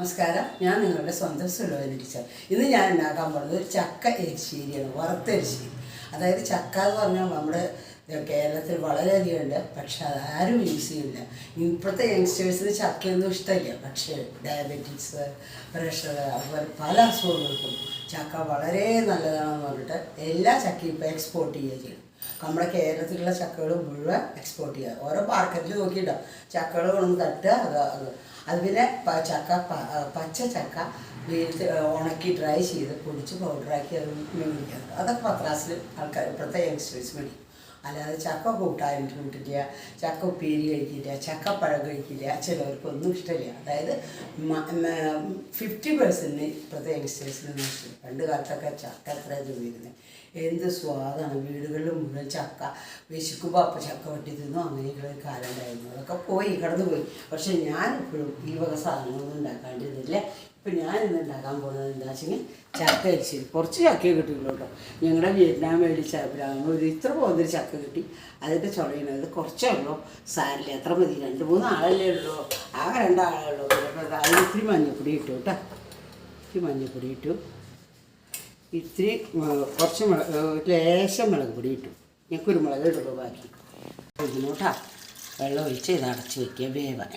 നമസ്കാരം. ഞാൻ നിങ്ങളുടെ സ്വന്തം സുലോചന ടീച്ചർ. ഇന്ന് ഞാൻ ഉണ്ടാക്കാൻ പോകുന്നത് ഒരു ചക്ക എരിശ്ശേരിയാണ് വറുത്ത എരിശ്ശേരി. അതായത് ചക്ക എന്ന് പറഞ്ഞാൽ നമ്മുടെ കേരളത്തിൽ വളരെയധികം ഉണ്ട് പക്ഷെ അതാരും യൂസ് ചെയ്യില്ല ഇപ്പോഴത്തെ യങ്സ്റ്റേഴ്സിന് ചക്കയൊന്നും ഇഷ്ടമില്ല. പക്ഷേ ഡയബറ്റീസ് പ്രഷർ അതുപോലെ പല അസുഖങ്ങൾക്കും ചക്ക വളരെ നല്ലതാണെന്ന് പറഞ്ഞിട്ട് എല്ലാ ചക്കയും ഇപ്പോൾ എക്സ്പോർട്ട് ചെയ്യുക ചെയ്യും. നമ്മുടെ കേരളത്തിലുള്ള ചക്കകൾ മുഴുവൻ എക്സ്പോർട്ട് ചെയ്യുക. ഓരോ മാർക്കറ്റിൽ നോക്കിയിട്ടാണ് ചക്കകൾ കൊണ്ട് തട്ടുക അത് അത്. പിന്നെ ചക്ക പച്ച ചക്ക വെയിലത്ത് ഉണക്കി ഡ്രൈ ചെയ്ത് പൊടിച്ച് പൗഡറാക്കി അത് മേടിക്കുക. അതൊക്കെ പത്രാസിൽ ആൾക്കാർ ഇപ്പോഴത്തെ യങ്സ്റ്റേഴ്സ് മേടിക്കും. അല്ലാതെ ചക്ക കൂട്ടാൻ കൂട്ടില്ല ചക്ക ഉപ്പേരി കഴിക്കില്ല ചക്കപ്പഴം കഴിക്കില്ല ചിലവർക്കൊന്നും ഇഷ്ടമില്ല. അതായത് ഫിഫ്റ്റി പെർസെന്റ് ഇപ്പോഴത്തെ യങ്സ്റ്റേഴ്സിനൊന്നും ഇഷ്ടം. പണ്ട് കാലത്തൊക്കെ ചക്ക എത്ര ഉപയോഗിക്കുന്നത് എന്ത് സ്വാദാണ് വീടുകളിൽ മുഴുവൻ ചക്ക. വിശക്കുമ്പോൾ അപ്പം ചക്ക വെട്ടി തിന്നോ? അങ്ങനെയൊക്കെ കാലം ഉണ്ടായിരുന്നു. അതൊക്കെ പോയി കടന്നു പോയി പക്ഷെ ഞാനിപ്പോഴും ഈ വക സാധനങ്ങളൊന്നും ഉണ്ടാക്കാണ്ടിരുന്നില്ല. ഇപ്പം ഞാൻ ഇന്ന് ഉണ്ടാക്കാൻ പോകുന്നത് എന്താ വെച്ചെങ്കിൽ ചക്ക അരിച്ചു കുറച്ച് ചക്കയെ കിട്ടിയുള്ളൂ കേട്ടോ. ഞങ്ങളുടെ വിയറ്റ്നാം മേടിച്ച ഒരു ഇത്ര പോകുന്നൊരു ചക്ക കിട്ടി. അതിന്റെ ചുളയണത് കുറച്ചേ ഉള്ളൂ. സാരില്ല എത്ര മതി? രണ്ട് മൂന്ന് ആളല്ലേ ഉള്ളൂ. ആകെ രണ്ടാളേ ഉള്ളൂ. അതിൽ ഇത്തിരി മഞ്ഞപ്പൊടി ഇട്ടു കേട്ടോ. ഇത്തിരി മഞ്ഞപ്പൊടി ഇട്ടു. ഇത്തിരി കുറച്ച് മുളക് ലേശം മുളക് പൊടി ഇട്ടു. ഞാൻ കുരുമുളക് ഇടുള്ളൂ ബാക്കി. ഇതിനോട്ടാ വെള്ളം ഒഴിച്ച് ഇത് അടച്ച് വയ്ക്കുക വേവാൻ.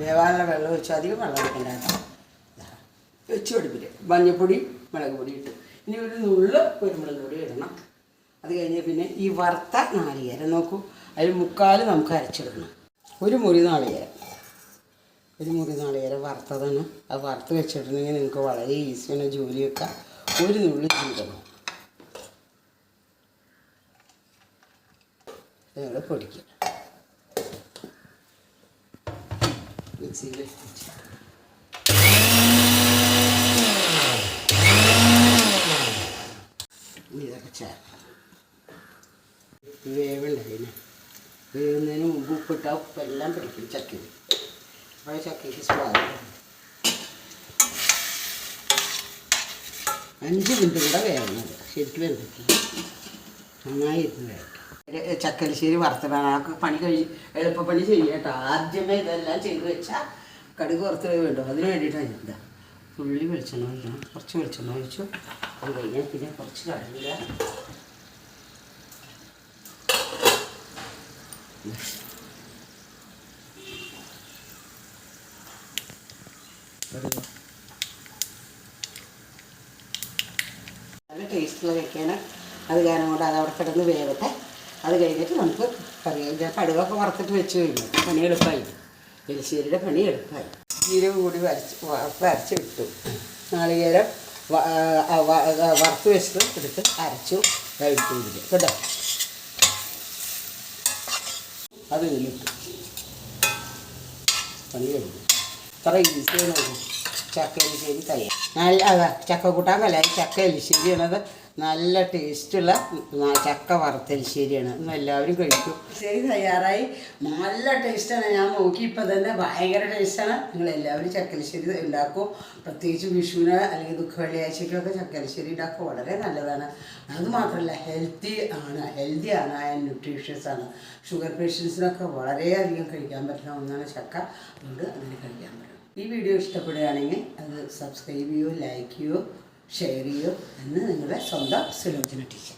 വേവാനുള്ള വെള്ളം ഒഴിച്ച് അധികം വെള്ളം ഒഴിക്കണ്ട കേട്ടോ. ദാ, വെച്ച് പിടിപ്പില്ല മഞ്ഞപ്പൊടി മുളക് പൊടി ഇട്ടു. ഇനി ഒരു നുള്ള് കുരുമുളക് പൊടി ഇടണം. അത് കഴിഞ്ഞ് പിന്നെ ഈ വറുത്ത നാളികേരം നോക്കൂ. അതിൽ മുക്കാൽ നമുക്ക് അരച്ചിടണം ഒരു മുറി നാളികേരം. ഒരു മുറി നാളികേരം വറുത്തതാണ്. അത് വറുത്ത് വെച്ചിട്ടുണ്ടെങ്കിൽ നിങ്ങൾക്ക് വളരെ ഈസിയാണ് ജോലിയൊക്കെ ഒരു നുള്ളി ജീരകം. നിങ്ങൾ പൊടിക്കുക മിക്സിയിൽ ഇതൊക്കെ ചേർക്കാം വേവുണ്ട് അതിന് വേവുന്നതിന് മുമ്പ് ഉപ്പിട്ട ഉപ്പെല്ലാം പിടിക്കും ചക്കയിൽ അപ്പോൾ ചക്കയ്ക്ക് സ്വാദം അഞ്ച് മിനിറ്റ് കൂടെ വേവണം ശരിക്കും വെന്തിട്ടില്ല നന്നായി ഇരുന്ന് ചക്കരശ്ശേരി വറുത്തിടാൻ ആ പണി കഴി എളുപ്പപ്പണി ചെയ്യട്ടോ. ആദ്യമേ ഇതെല്ലാം ചെയ്ത് വെച്ചാൽ കടുക് വറുത്ത് വേണ്ടോ? അതിന് വേണ്ടിയിട്ടാണ് ഞാൻ ഉള്ളി വെളിച്ചെണ്ണ ഒഴിക്കണം. കുറച്ച് വെളിച്ചെണ്ണ ഒഴിച്ചു. അത് കഴിഞ്ഞാൽ പിന്നെ കുറച്ച് കടുക് നല്ല ടേസ്റ്റുള്ള വെക്കാണ് അത് കാരണം കൊണ്ട് അത് അവിടെ കിടന്ന് വേവട്ടെ. അത് കഴിഞ്ഞിട്ട് നമുക്ക് കറി കടുകൊക്കെ വറുത്തിട്ട് വെച്ച് കഴിഞ്ഞു. പണി എളുപ്പമായി. എലിശ്ശേരിയുടെ പണി എളുപ്പമായി. ജീരകം കൂടി വരച്ച് വറുത്ത് അരച്ച് ഇട്ടു. നാളികേരം വറുത്ത് വെച്ചിട്ട് എടുത്ത് അരച്ചു കഴിച്ചു ഇതിൽ കേട്ടോ? അത് ഇതിലിട്ടു പണി കഴിഞ്ഞു. ഇത്ര ഈസിയാണ് ചക്ക എലിശ്ശേരി തയ്യാർ നല്ല അതാ ചക്ക കൂട്ടാൻ കല ചക്ക എലിശ്ശേരി എന്നത് നല്ല ടേസ്റ്റുള്ള ചക്ക വറുത്തരിശ്ശേരിയാണ് ഇന്ന് എല്ലാവരും കഴിക്കും. ശരി തയ്യാറായി. നല്ല ടേസ്റ്റാണ്. ഞാൻ നോക്കി ഇപ്പം തന്നെ ഭയങ്കര ടേസ്റ്റാണ്. നിങ്ങൾ എല്ലാവരും ചക്കലശ്ശേരി ഉണ്ടാക്കും. പ്രത്യേകിച്ച് വിഷുവിന് അല്ലെങ്കിൽ ദുഃഖ വെള്ളിയാഴ്ചയ്ക്കൊക്കെ ചക്കലശ്ശേരി ഉണ്ടാക്കുക വളരെ നല്ലതാണ്. അതുമാത്രമല്ല ഹെൽത്തി ആണ്. ഹെൽത്തി ആണ്. ആൻഡ് ന്യൂട്രീഷ്യസ് ആണ്. ഷുഗർ പേഷ്യൻസിനൊക്കെ വളരെയധികം കഴിക്കാൻ പറ്റുന്ന ഒന്നാണ് ചക്ക. അതുകൊണ്ട് അതിന് കഴിക്കാൻ പറ്റും. ഈ വീഡിയോ ഇഷ്ടപ്പെടുകയാണെങ്കിൽ അത് സബ്സ്ക്രൈബ് ചെയ്യുമോ ലൈക്ക് ചെയ്യൂ ഷെയർ ചെയ്യൂ എന്ന് നിങ്ങളുടെ സ്വന്തം സുലോചന ടീച്ചർ